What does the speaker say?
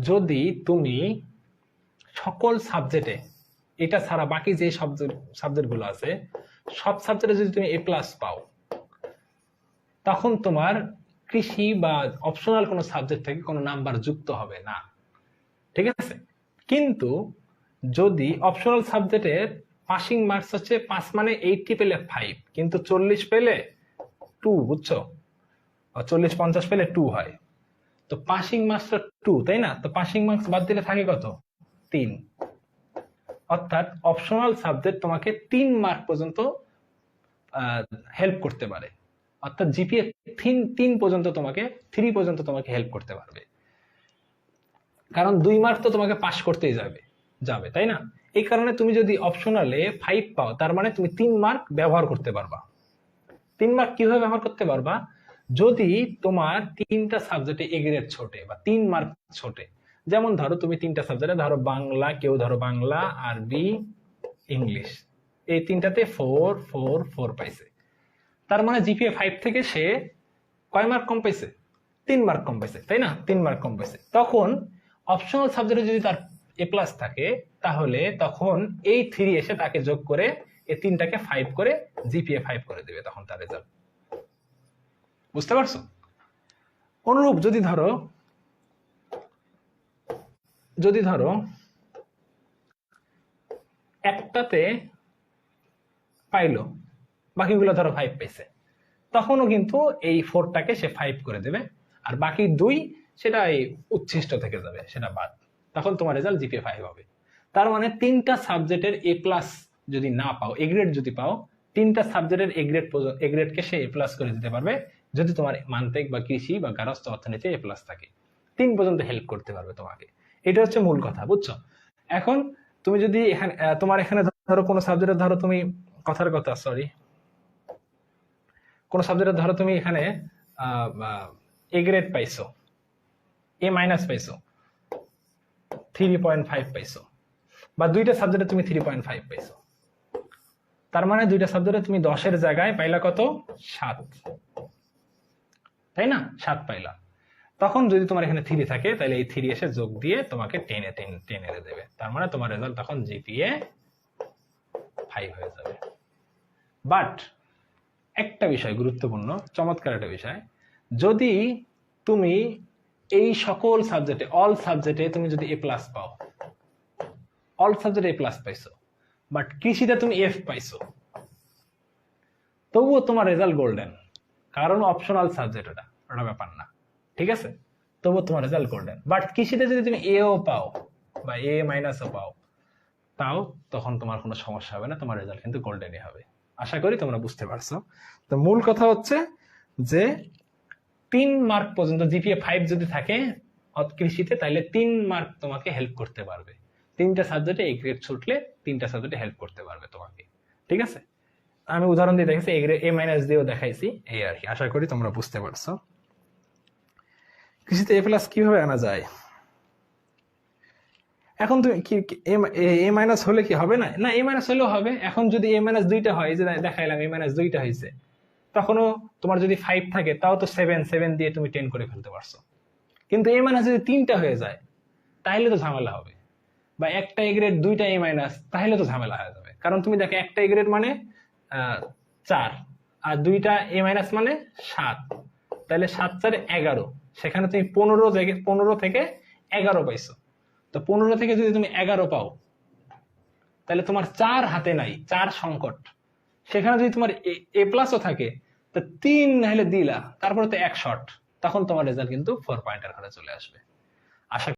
যদি তুমি সকল সাবজেক্টে এটা ছাড়া বাকি যে সাবজেক্টগুলো আছে, সব সাবজেক্টে যদি তুমি এ প্লাস পাও, তখন তোমার কৃষি বা অপশনাল কোনো সাবজেক্ট থেকে কোনো নাম্বার যুক্ত হবে না। ঠিক আছে? কিন্তু যদি অপশনাল সাবজেক্টের পাসিং মার্কস হচ্ছে পাঁচ মানে এইটটি পেলে ফাইভ কিন্তু চল্লিশ পেলে টু বুঝছ? চল্লিশ, পঞ্চাশ পেলে টু হয়। তো পাসিং মার্কসটা টু তাই না? তো পাসিং মার্কস বাদ দিলে থাকে কত? তিন। অর্থাৎ অপশনাল সাবজেক্ট তোমাকে তিন মার্ক পর্যন্ত হেল্প করতে পারে। অর্থাৎ জিপিএ তিন তিন পর্যন্ত তোমাকে থ্রি পর্যন্ত তোমাকে হেল্প করতে পারবে। কারণ দুই মার্ক তো তোমাকে পাস করতেই যাবে যাবে, তাই না? এই কারণে তুমি যদি অপশনালে ফাইভ পাও, তার মানে তুমি তিন মার্ক ব্যবহার করতে পারবা। তিন মার্ক কীভাবে ব্যবহার করতে পারবা? যদি তোমার তিনটা সাবজেক্টে এ গ্রেড ছোটে বা তিন মার্ক ছোটে, যেমন ধরো তুমি তিনটা সাবজেক্টে ধরো বাংলা, কেউ ধরো বাংলা, আরবি, ইংলিশ, এই তিনটাতে ফোর ফোর ফোর পাইছে। তার মানে জিপিএ ফাইভ থেকে সে কয় মার্ক কম পাইছে? তিন মার্ক কম পাইছে, তাই না? তিন মার্ক কম পাইছে। তখন অপশনাল সাবজেক্টে যদি তার এ প্লাস থাকে, তাহলে তখন এই থ্রি এসে তাকে যোগ করে এই তিনটাকে ফাইভ করে জিপিএ ফাইভ করে দেবে তখন তার রেজাল্ট বুঝতে পারছ? অনুরূপ, যদি ধরো যদি ধরো, একটাতে পাইলো, বাকিগুলো ধরো ফাইভ পেয়েছে তখনও কিন্তু এই ফোরটাকে সে ফাইভ করে দেবে, আর বাকি দুই সেটা এই উচ্ছিষ্ট থেকে যাবে, সেটা বাদ। তখন তোমার রেজাল্ট জিপিএ ফাইভ হবে। তার মানে তিনটা সাবজেক্টের এ প্লাস যদি না পাও এ গ্রেড যদি পাও, তিনটা সাবজেক্টের A grade A গ্রেডকে say A plus করে দিতে পারবে যদি তোমার মান্তিক বা কৃষি বা গারস্থ অর্থনীতি এ প্লাস থাকে, তিন পর্যন্ত হেল্প করতে পারবে তোমাকে। এটা হচ্ছে মূল কথা, বুঝছ? এখন তুমি যদি এখানে তোমার এখানে ধরো কোনো সাবজেক্টে ধরো তুমি কথার কথা সরি কোন সাবজেক্টে ধরো তুমি এখানে এ গ্রেড পাইছো এ মাইনাস পাইছো থ্রি পয়েন্ট ফাইভ পাইছো, বা দুইটা সাবজেক্টে তুমি থ্রি পয়েন্ট ফাইভ পাইছো। তার মানে দুইটা সাবজেক্টে তুমি দশের জায়গায় পাইলা কত? সাত। তাই না? সাত পাইলা। তখন যদি তোমার এখানে থ্রি থাকে, তাহলে এই থ্রি এসে যোগ দিয়ে তোমাকে টেনে টেন টেন এনে দেবে। তার মানে তোমার রেজাল্ট তখন জিপিএ ফাইভ হয়ে যাবে। বাট একটা বিষয় গুরুত্বপূর্ণ, চমৎকার একটা বিষয়। যদি তুমি এই সকল সাবজেক্টে অল সাবজেক্টে তুমি যদি এ প্লাস পাও অল সাবজেক্টে এ প্লাস পাইছো বাট কৃষিতে তুমি এফ পাইছো, তবুও তোমার রেজাল্ট গোল্ডেন কারণ অপশনাল সাবজেক্ট ওটা ওটা ব্যাপার না। ঠিক আছে? তবুও তোমার রেজাল্ট গোল্ডেন বাট কৃষিতে যদি তুমি এও পাও, বা এ মাইনাসও পাও, তাও তখন তোমার কোনো সমস্যা হবে না, তোমার রেজাল্ট কিন্তু গোল্ডেনই হবে। আশা করি তোমরা বুঝতে পারছ। তো মূল কথা হচ্ছে যে, তিন মার্ক পর্যন্ত জিপিএ ফাইভ যদি থাকে কৃষিতে তাহলে তিন মার্ক তোমাকে হেল্প করতে পারবে। তিনটা সাবজেক্টে এই গ্রেড ছুটলে তিনটা সাবজেক্টে হেল্প করতে পারবে তোমাকে। ঠিক আছে? আমি উদাহরণ দিয়ে দেখাইছি এ মাইনাস দিয়েও দেখাইছি। এই আর কি, আশা করি তোমরা বুঝতে পারছ। কৃষিতে এ প্লাস কীভাবে আনা যায়? এখন তুমি কি এ মাইনাস হলে কি হবে না? না এ মাইনাস হলেও হবে। এখন যদি এ মাইনাস দুইটা হয় যে দেখাইলাম এ মাইনাস দুইটা হয়েছে তখনও তোমার যদি ফাইভ থাকে, তাও তো সেভেন সেভেন দিয়ে তুমি টেন করে ফেলতে পারছ। কিন্তু এ মাইনাস যদি তিনটা হয়ে যায় তাহলে তো ঝামেলা হবে। বা একটা এ গ্রেড দুইটা এ মাইনাস তাহলে তো ঝামেলা হয়ে যাবে। কারণ তুমি দেখো, একটা এ গ্রেড মানে চার। আর দুইটা এ মাইনাস মানে সাত। তাহলে সাত চারে এগারো। সেখানে তুমি পনেরো থেকে পনেরো থেকে এগারো পাইছো। তো পনেরো থেকে যদি তুমি এগারো পাও, তাহলে তোমার চার হাতে নাই, চার সংকট। সেখানে যদি তোমার এ প্লাসও থাকে, তো তিন নাহলে দিলা, তারপরে তো এক শট তখন তোমার রেজাল্ট কিন্তু ফোর পয়েন্টের ঘরে চলে আসবে। আশা